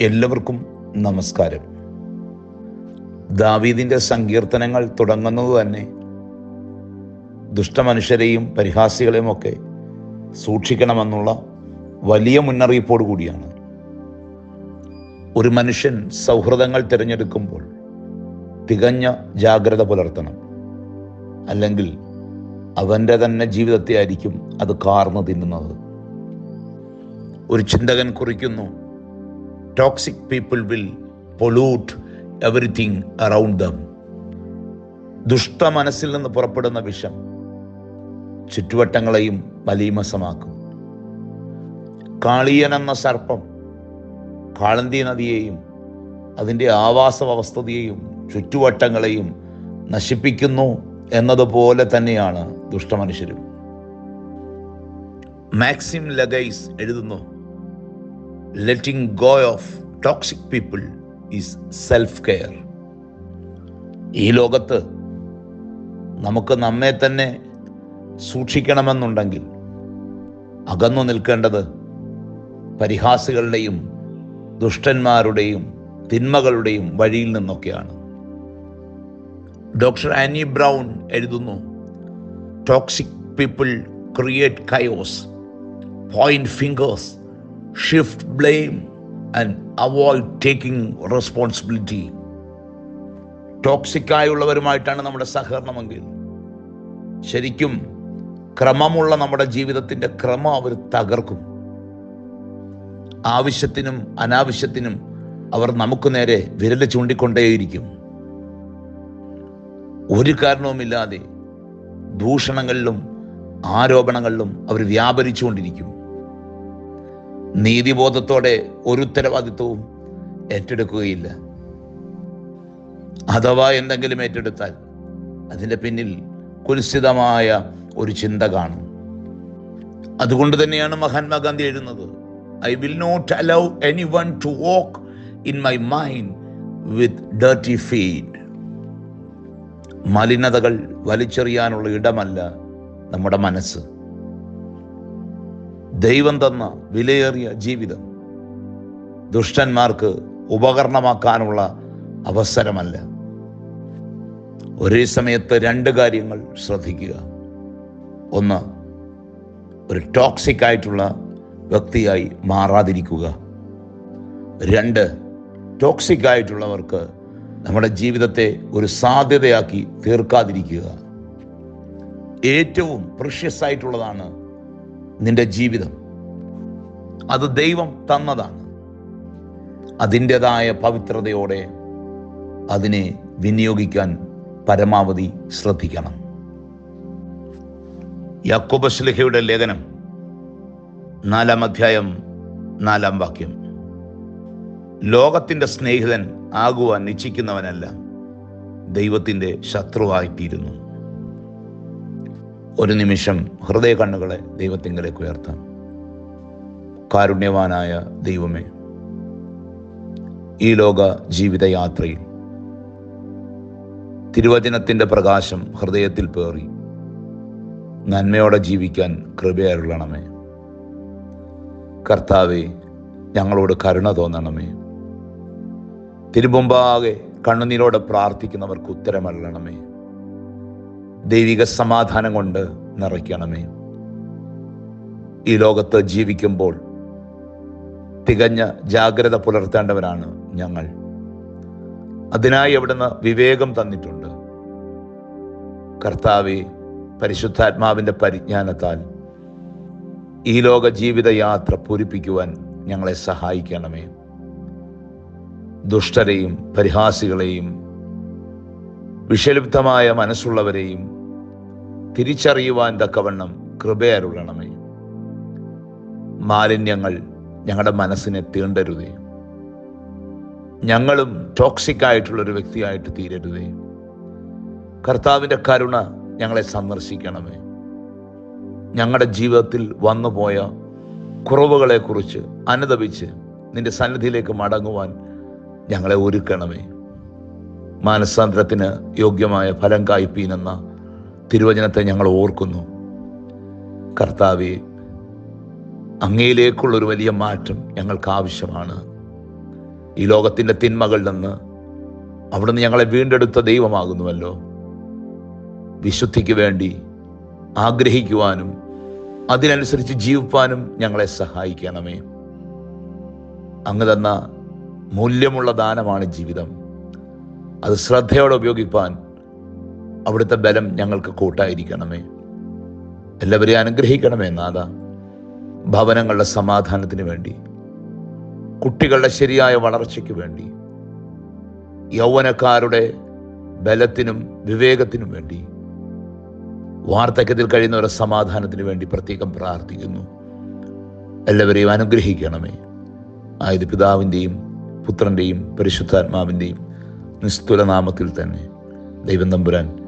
എല്ലാവർക്കും നമസ്കാരം. ദാവീദിന്റെ സങ്കീർത്തനങ്ങൾ തുടങ്ങുന്നത് തന്നെ ദുഷ്ടമനുഷ്യരെയും പരിഹാസികളെയും ഒക്കെ സൂക്ഷിക്കണമെന്നുള്ള വലിയ മുന്നറിയിപ്പോടു കൂടിയാണ്. ഒരു മനുഷ്യൻ സൗഹൃദങ്ങൾ തിരഞ്ഞെടുക്കുമ്പോൾ തികഞ്ഞ ജാഗ്രത പുലർത്തണം. അല്ലെങ്കിൽ അവന്റെ തന്നെ ജീവിതത്തെ ആയിരിക്കും അത് കാർന്നു തിന്നുന്നത്. ഒരു ചിന്തകൻ കുറിക്കുന്നു toxic people will pollute everything around them ദുഷ്ട മനസ്സിൽ നിന്ന് പുറപ്പെടുന്ന വിഷം ചുറ്റുവട്ടങ്ങളെയും മലീമസമാക്കും. കാളിയൻ എന്ന സർപ്പം കാളന്തി നദിയെയും അതിന്റെ ആവാസ വ്യവസ്ഥതയെയും ചുറ്റുവട്ടങ്ങളെയും നശിപ്പിക്കുന്നു എന്നതുപോലെ തന്നെയാണ് ദുഷ്ടമനുഷ്യരും മാക്സിം ലഗൈസ് എഴുതുന്നു letting go of toxic people is self care ഈ ലോകത്ത് നമുക്ക് നമ്മെ തന്നെ സൂക്ഷിക്കണമെന്നുണ്ടെങ്കിൽ അകന്നു നിൽക്കേണ്ടത് പരിഹാസികളുടെയും ദുഷ്ടന്മാരുടെയും തിന്മകളുടെയും വഴിയിൽ നിന്നൊക്കെയാണ്. ഡോക്ടർ ആനി ബ്രൗൺ എഴുതുന്നു toxic people create chaos point fingers shift blame and avoid taking responsibility toxic ആയുള്ളവരുമായിട്ടാണ് നമ്മുടെ സഹകരണമെങ്കിൽ ശരിക്കും ക്രമമുള്ള നമ്മുടെ ജീവിതത്തിന്റെ ക്രമം അവർ തകർക്കും. ആവശ്യത്തിനും അനാവശ്യത്തിനും അവർ നമുക്ക് നേരെ വിരൽ ചൂണ്ടിക്കൊണ്ടേയിരിക്കും. ഒരു കാരണവുമില്ലാതെ ദൂഷണങ്ങളിലും ആരോപണങ്ങളിലും അവർ വ്യാപരിച്ചുകൊണ്ടിരിക്കും. നീതിബോധത്തോടെ ഒരു ഉത്തരവാദിത്വവും ഏറ്റെടുക്കുകയില്ല. അഥവാ എന്തെങ്കിലും ഏറ്റെടുത്താൽ അതിന്റെ പിന്നിൽ കുൽസിതമായ ഒരു ചിന്ത കാണും. അതുകൊണ്ട് തന്നെയാണ് മഹാത്മാഗാന്ധി എഴുതുന്നത് I will not allow anyone to walk in my mind with dirty feet മലിനതകൾ വലിച്ചെറിയാനുള്ള ഇടമല്ല നമ്മുടെ മനസ്സ്. ദൈവം തന്ന വിലയേറിയ ജീവിതം ദുഷ്ടന്മാർക്ക് ഉപകരണമാക്കാനുള്ള അവസരമല്ല. ഒരേ സമയത്ത് രണ്ട് കാര്യങ്ങൾ ശ്രദ്ധിക്കുക. ഒന്ന് ഒരു ടോക്സിക് ആയിട്ടുള്ള വ്യക്തിയായി മാറാതിരിക്കുക. രണ്ട് ടോക്സിക് ആയിട്ടുള്ളവർക്ക് നമ്മുടെ ജീവിതത്തെ ഒരു സാധ്യതയാക്കി തീർക്കാതിരിക്കുക. ഏറ്റവും പ്രഷ്യസ് ആയിട്ടുള്ളതാണ് നിന്റെ ജീവിതം. അത് ദൈവം തന്നതാണ്. അതിന്റെതായ പവിത്രതയോടെ അതിനെ വിനിയോഗിക്കാൻ പരമാവധി ശ്രദ്ധിക്കണം. യാക്കോബസ്ലിഹയുടെ ലേഖനം നാലാം അധ്യായം നാലാം വാക്യം. ലോകത്തിന്റെ സ്നേഹിതൻ ആകുവാൻ നിശ്ചിക്കുന്നവനല്ല ദൈവത്തിന്റെ ശത്രുവായിത്തീരുന്നു. ഒരു നിമിഷം ഹൃദയ കണ്ണുകളെ ദൈവത്തിങ്കലേക്ക് ഉയർത്താം. കാരുണ്യവാനായ ദൈവമേ ഈ ലോക ജീവിതയാത്രയിൽ തിരുവചനത്തിന്റെ പ്രകാശം ഹൃദയത്തിൽ പേറി. നന്മയോടെ ജീവിക്കാൻ കൃപയരുളണമേ. കർത്താവെ ഞങ്ങളോട് കരുണ തോന്നണമേ. തിരുമുമ്പാകെ കണ്ണുനീരോടെ പ്രാർത്ഥിക്കുന്നവർക്ക് ഉത്തരമല്ലണമേ ദൈവിക സമാധാനം കൊണ്ട് നിറയ്ക്കണമേ. ഈ ലോകത്ത് ജീവിക്കുമ്പോൾ തികഞ്ഞ ജാഗ്രത പുലർത്തേണ്ടവരാണ് ഞങ്ങൾ. അതിനായി അവിടുന്ന് വിവേകം തന്നിട്ടുണ്ട്. കർത്താവെ പരിശുദ്ധാത്മാവിന്റെ പരിജ്ഞാനത്താൽ ഈ ലോക ജീവിതയാത്ര പൂരിപ്പിക്കുവാൻ ഞങ്ങളെ സഹായിക്കണമേ. ദുഷ്ടരെയും പരിഹാസികളെയും വിഷലിപ്തമായ മനസ്സുള്ളവരെയും തിരിച്ചറിയുവാൻ തക്കവണ്ണം കൃപയരുള്ളണമേ മാലിന്യങ്ങൾ ഞങ്ങളുടെ മനസ്സിനെ തീണ്ടരുതേ. ഞങ്ങളും ടോക്സിക് ആയിട്ടുള്ള ഒരു വ്യക്തിയായിട്ട് തീരരുതേ. കർത്താവിന്റെ കരുണ ഞങ്ങളെ സന്ദർശിക്കണമേ. ഞങ്ങളുടെ ജീവിതത്തിൽ വന്നുപോയ കുറവുകളെക്കുറിച്ച് അനുദപിച്ച് നിന്റെ സന്നിധിയിലേക്ക് മടങ്ങുവാൻ ഞങ്ങളെ ഒരുക്കണമേ. മാനസാന്തരത്തിന് യോഗ്യമായ ഫലം കായ്പീനെന്ന തിരുവചനത്തെ ഞങ്ങൾ ഓർക്കുന്നു. കർത്താവെ അങ്ങയിലേക്കുള്ള ഒരു വലിയ മാറ്റം ഞങ്ങൾക്ക് ആവശ്യമാണ് ഈ ലോകത്തിന്റെ തിന്മകളിൽ നിന്ന് അവിടുന്ന് ഞങ്ങളെ വീണ്ടെടുത്ത ദൈവമാകുന്നുവല്ലോ. വിശുദ്ധിക്ക് വേണ്ടി ആഗ്രഹിക്കുവാനും അതിനനുസരിച്ച് ജീവിപ്പാനും ഞങ്ങളെ സഹായിക്കണമേ. അങ്ങ് തന്ന മൂല്യമുള്ള ദാനമാണ് ജീവിതം. അത് ശ്രദ്ധയോടെ ഉപയോഗിപ്പാൻ അവിടുത്തെ ബലം ഞങ്ങൾക്ക് കൂട്ടായിരിക്കണമേ. എല്ലാവരെയും അനുഗ്രഹിക്കണമേ നാഥ. ഭവനങ്ങളുടെ സമാധാനത്തിന് വേണ്ടി. കുട്ടികളുടെ ശരിയായ വളർച്ചയ്ക്ക് വേണ്ടി. യൗവനക്കാരുടെ ബലത്തിനും വിവേകത്തിനും വേണ്ടി. വാർദ്ധക്യത്തിൽ കഴിയുന്നവരുടെ സമാധാനത്തിന് വേണ്ടി പ്രത്യേകം പ്രാർത്ഥിക്കുന്നു. എല്ലാവരെയും അനുഗ്രഹിക്കണമേ. ആയത് പിതാവിന്റെയും പുത്രന്റെയും പരിശുദ്ധാത്മാവിന്റെയും നിസ്തുലനാമത്തിൽ തന്നെ. ദൈവം തമ്പുരാൻ